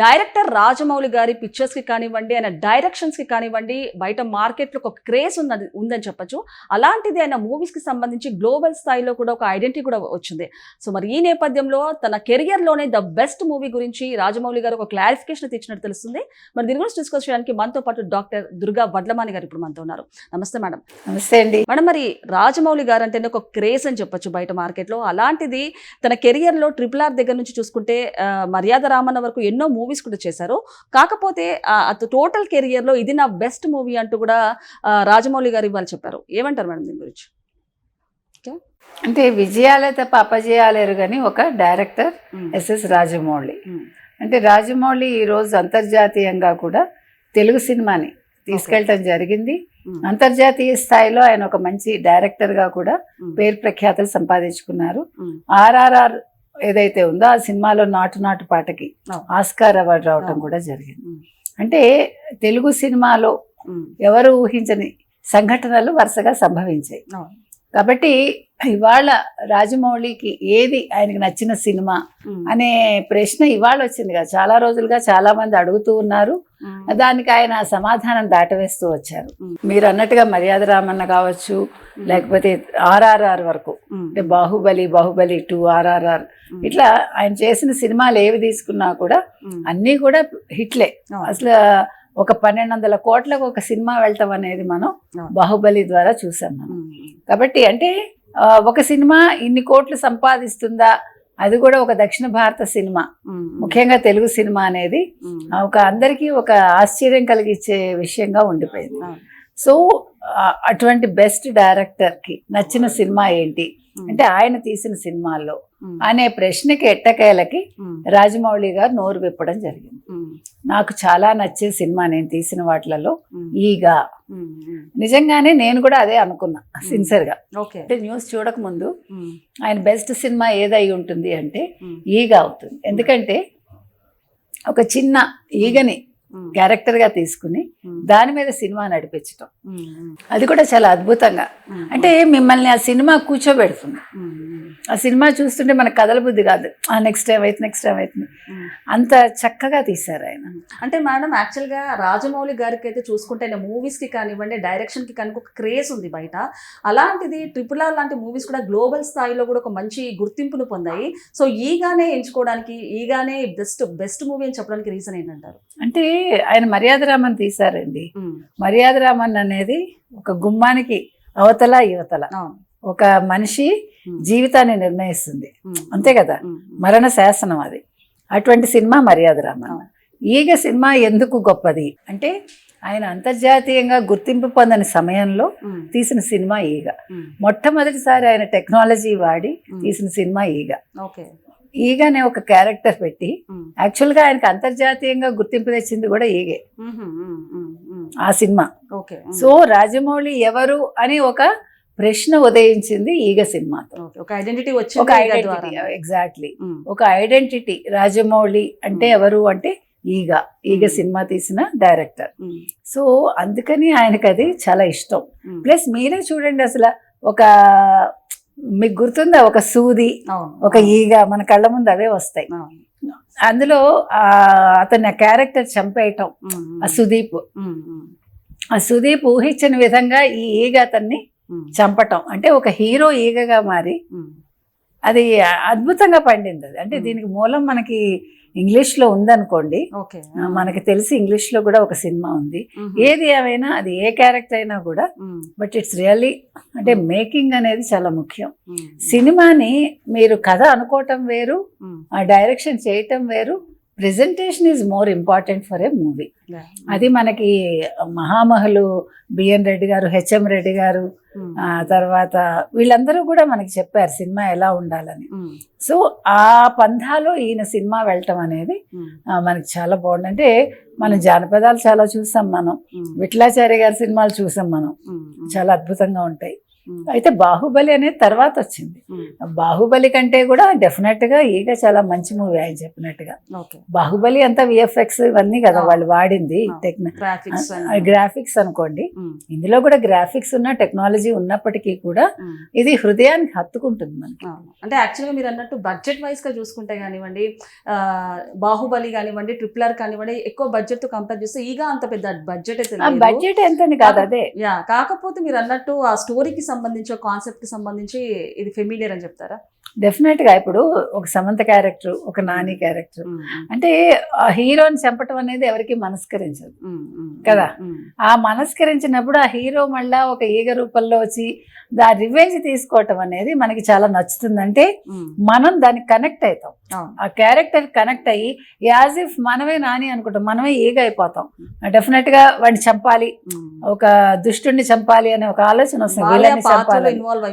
Director Rajamouli గారి పిక్చర్స్కి కానివ్వండి ఆయన డైరెక్షన్స్కి కానివ్వండి బయట మార్కెట్లో ఒక క్రేజ్ ఉన్నది ఉందని చెప్పొచ్చు. అలాంటిది ఆయన మూవీస్కి సంబంధించి గ్లోబల్ స్థాయిలో కూడా ఒక ఐడెంటిటీ కూడా వచ్చింది. సో మరి ఈ నేపథ్యంలో తన కెరియర్లోనే ద బెస్ట్ మూవీ గురించి రాజమౌళి గారు ఒక క్లారిఫికేషన్ తెచ్చినట్టు తెలుస్తుంది. మరి దీని గురించి డిస్కస్ చేయడానికి మనతో పాటు డాక్టర్ దుర్గా వడ్లమాని గారు ఇప్పుడు మనతో ఉన్నారు. నమస్తే మేడం. నమస్తే అండి. మేడం మరి రాజమౌళి గారు అంటేనే ఒక క్రేజ్ అని చెప్పొచ్చు బయట మార్కెట్లో అలాంటిది తన కెరియర్లో ట్రిపుల్ ఆర్ దగ్గర నుంచి చూసుకుంటే మర్యాద రామన్న వరకు ఎన్నో మూవీస్ కూడా చేశారు. కాకపోతే ఆ, అత టోటల్ కెరియర్లో ఇది నా బెస్ట్ మూవీ అంటూ కూడా రాజమౌళి గారు ఇవాళ చెప్పారు. ఏమంటారు మేడం దీని గురించి? అంటే విజయాలే తప్ప అపజయాలేరు కానీ ఒక డైరెక్టర్ ఎస్ఎస్ రాజమౌళి. అంటే రాజమౌళి ఈరోజు అంతర్జాతీయంగా కూడా తెలుగు సినిమాని తీసుకెళ్ళటం జరిగింది. అంతర్జాతీయ స్థాయిలో ఆయన ఒక మంచి డైరెక్టర్గా కూడా పేరు ప్రఖ్యాతలు సంపాదించుకున్నారు. ఆర్ఆర్ఆర్ ఏదైతే ఉందో ఆ సినిమాలో నాటు నాటు పాటకి. ఆస్కార్ అవార్డు రావటం. కూడా జరిగింది. అంటే తెలుగు సినిమాలో ఎవరు ఊహించని సంఘటనలు వరుసగా సంభవించాయి. కాబట్టి ఇవాళ రాజమౌళికి ఏది ఆయనకి నచ్చిన సినిమా అనే ప్రశ్న ఇవాళ వచ్చింది కదా. చాలా రోజులుగా చాలా మంది అడుగుతూ ఉన్నారు. దానికి ఆయన సమాధానం దాటవేస్తూ వచ్చారు. మీరు అన్నట్టుగా మర్యాద రామన్న కావచ్చు లేకపోతే ఆర్ఆర్ఆర్ వరకు. అంటే బాహుబలి బాహుబలి టూ ఆర్ఆర్ఆర్. ఇట్లా ఆయన చేసిన సినిమాలు ఏవి తీసుకున్నా కూడా అన్నీ కూడా హిట్లే. అసలు ఒక పన్నెండు వందల కోట్లకు ఒక సినిమా వెళ్ళటం అనేది మనం. బాహుబలి ద్వారా చూసాం మనం. కాబట్టి అంటే ఒక సినిమా ఇన్ని కోట్లు సంపాదిస్తుందా? అది కూడా ఒక దక్షిణ భారత సినిమా. ముఖ్యంగా తెలుగు సినిమా అనేది ఒక అందరికీ ఒక ఆశ్చర్యం కలిగించే విషయంగా ఉండిపోయింది. సో అటువంటి బెస్ట్ డైరెక్టర్కి నచ్చిన సినిమా ఏంటి? అంటే ఆయన తీసిన సినిమాల్లో అనే ప్రశ్నకి ఎట్టకేలకి రాజమౌళి గారు నోరు విప్పడం జరిగింది. నాకు చాలా నచ్చే సినిమా నేను తీసిన వాటిలలో ఈగా. నిజంగానే నేను కూడా అదే అనుకున్నా సిన్సియర్గా. ఓకే. అంటే న్యూస్ చూడక ముందు ఆయన బెస్ట్ సినిమా ఏదై ఉంటుంది అంటే ఈగ అవుతుంది. ఎందుకంటే ఒక చిన్న ఈగని క్యారెక్టర్గా తీసుకుని దాని మీద సినిమా నడిపించటం. అది కూడా చాలా అద్భుతంగా. అంటే మిమ్మల్ని ఆ సినిమా కూర్చోబెడుతుంది. ఆ సినిమా చూస్తుంటే మనకు కథల బుద్ధి కాదు. ఆ నెక్స్ట్ టైం అయితే నెక్స్ట్ టైం అవుతుంది ఉమ్. అంత చక్కగా తీశారు ఆయన. అంటే మేడం యాక్చువల్గా రాజమౌళి గారికి అయితే చూసుకుంటే ఆయన మూవీస్కి కానివ్వండి డైరెక్షన్కి కనుక ఒక క్రేజ్ ఉంది బయట. అలాంటిది ట్రిపుల్ ఆర్ లాంటి మూవీస్ కూడా గ్లోబల్ స్థాయిలో కూడా ఒక మంచి గుర్తింపును పొందాయి. సో ఈగానే ఎంచుకోవడానికి ఈగానే బెస్ట్ బెస్ట్ మూవీ అని చెప్పడానికి రీజన్ ఏంటంటారు? అంటే ఆయన మర్యాద రామన్ తీశారండి. మర్యాద రామన్ అనేది ఒక గుమ్మానికి అవతల యువతల ఒక మనిషి జీవితాన్ని నిర్ణయిస్తుంది. అంతే కదా? మరణ శాసనం అది. అటువంటి సినిమా మర్యాద రామన్. ఈగ సినిమా ఎందుకు గొప్పది? అంటే ఆయన అంతర్జాతీయంగా గుర్తింపు పొందని సమయంలో తీసిన సినిమా ఈగ. మొట్టమొదటిసారి ఆయన టెక్నాలజీ వాడి తీసిన సినిమా ఈగ. ఓకే. ఈగ అనే ఒక క్యారెక్టర్ పెట్టి ఉమ్, యాక్చువల్గా ఆయనకు అంతర్జాతీయంగా గుర్తింపు తెచ్చింది కూడా ఈగే. ఆ సినిమా. సో రాజమౌళి ఎవరు అని ఒక ప్రశ్న ఉదయించింది ఈగ సినిమాతో ఒక ఐడెంటిటీ వచ్చింది ఎగ్జాక్ట్లీ ఒక ఐడెంటిటీ రాజమౌళి అంటే. ఎవరు అంటే ఈగ ఈగ. సినిమా తీసిన డైరెక్టర్. సో అందుకని ఆయనకి అది చాలా ఇష్టం. ప్లస్ మీరే చూడండి అసలు ఒక మీకు గుర్తుందా? ఒక సూది ఒక ఈగ మన కళ్ళ ముందు అవే వస్తాయి. అందులో ఆ అతని క్యారెక్టర్ చంపేయటం ఆ సుదీప్. ఆ సుదీప్ ఊహించిన విధంగా ఈ ఈగ అతన్ని చంపటం. అంటే ఒక హీరో ఈగగా మారి అది అద్భుతంగా పండింది అది. అంటే. దీనికి మూలం మనకి ఇంగ్లీష్లో ఉందనుకోండి మనకి తెలిసి ఇంగ్లీష్లో కూడా ఒక సినిమా ఉంది. ఏది ఏమైనా అది ఏ క్యారెక్టర్ అయినా కూడా బట్ ఇట్స్ రియల్లీ అంటే. మేకింగ్ అనేది చాలా ముఖ్యం. సినిమాని మీరు కథ అనుకోవటం వేరు ఆ డైరెక్షన్ చేయటం వేరు presentation is more important for a movie. అది మనకి మహామహులు బిఎన్ రెడ్డి గారు హెచ్ఎం రెడ్డి గారు ఆ తర్వాత వీళ్ళందరూ కూడా మనకి చెప్పారు సినిమా ఎలా ఉండాలని. ఉమ్, సో ఆ పంథాలో ఈయన సినిమా వెళ్ళటం అనేది ఆ, మనకి చాలా బాగుంది. అంటే మనం జానపదాలు చాలా చూసాం మనం. ఉమ్, విట్లాచార్య గారి సినిమాలు చూసాం మనం. చాలా అద్భుతంగా ఉంటాయి. అయితే బాహుబలి అనేది తర్వాత వచ్చింది. బాహుబలి కంటే కూడా డెఫినెట్గా ఈగ చాలా మంచి మూవీ ఆయన చెప్పినట్టుగా. బాహుబలి అంతా విఎఫ్ఎక్స్ ఇవన్నీ కదా. వాళ్ళు వాడింది గ్రాఫిక్స్ అనుకోండి. ఇందులో కూడా గ్రాఫిక్స్ ఉన్న టెక్నాలజీ ఉన్నప్పటికీ కూడా. ఇది హృదయానికి హత్తుకుంటుంది మనకి. అంటే యాక్చువల్గా మీరు అన్నట్టు బడ్జెట్ వైజ్గా చూసుకుంటే కానివ్వండి బాహుబలి కానివ్వండి ట్రిపుల్ ఆర్ కానివ్వండి ఎక్కువ బడ్జెట్తో కంపేర్ చేస్తే ఈగా అంత పెద్ద బడ్జెట్ అయితే. బడ్జెట్ ఎంతని కాదు అదే. యా కాకపోతే మీరు అన్నట్టు ఆ స్టోరీకి సంబంధించి కాన్సెప్ట్కి సంబంధించి ఇది ఫెమిలియర్ అని చెప్తారా? డెఫినెట్గా ఇప్పుడు ఒక సమంత క్యారెక్టర్ ఒక నాని క్యారెక్టర్ అంటే ఆ హీరోని చంపటం అనేది ఎవరికి మనస్కరించదు. కదా? ఆ మనస్కరించినప్పుడు ఆ హీరో మళ్ళా ఒక ఈగ రూపంలో వచ్చి దా రివెంజ్ తీసుకోవటం అనేది మనకి చాలా నచ్చుతుందంటే మనం దానికి కనెక్ట్ అవుతాం. ఆ క్యారెక్టర్ కనెక్ట్ అయ్యి యాజ్ ఇఫ్ మనమే నాని అనుకుంటాం మనమే ఈగ అయిపోతాం. డెఫినెట్గా వాడిని చంపాలి. ఒక దుష్టుడిని చంపాలి అనే ఒక ఆలోచన వస్తుంది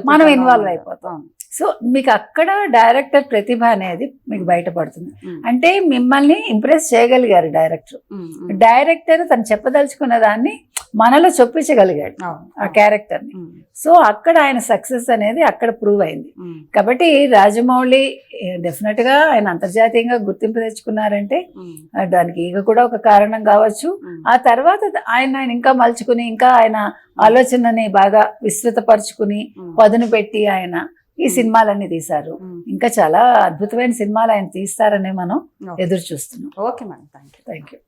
మనం. ఇన్వాల్వ్ అయిపోతాం సో మీకు అక్కడ డైరెక్టర్ ప్రతిభ అనేది మీకు బయటపడుతుంది. అంటే మిమ్మల్ని ఇంప్రెస్ చేయగలిగారు డైరెక్టర్. డైరెక్టర్ తను చెప్పదలుచుకున్న దాన్ని మనలో చొప్పించగలిగాడు ఆ అవును. క్యారెక్టర్ని ఉమ్, సో అక్కడ ఆయన సక్సెస్ అనేది అక్కడ ప్రూవ్ అయింది. కాబట్టి రాజమౌళి డెఫినెట్గా ఆయన అంతర్జాతీయంగా గుర్తింపు తెచ్చుకున్నారంటే దానికి ఈగ కూడా ఒక కారణం కావచ్చు. ఆ తర్వాత ఆయన ఆయన ఇంకా మలుచుకుని ఇంకా ఆయన ఆలోచనని బాగా విస్తృతపరుచుకుని పదును పెట్టి ఆయన ఈ. సినిమాలన్నీ తీశారు. ఇంకా చాలా అద్భుతమైన సినిమాలు ఆయన తీస్తారని మనం. ఎదురు చూస్తున్నాం okay madam thank you thank you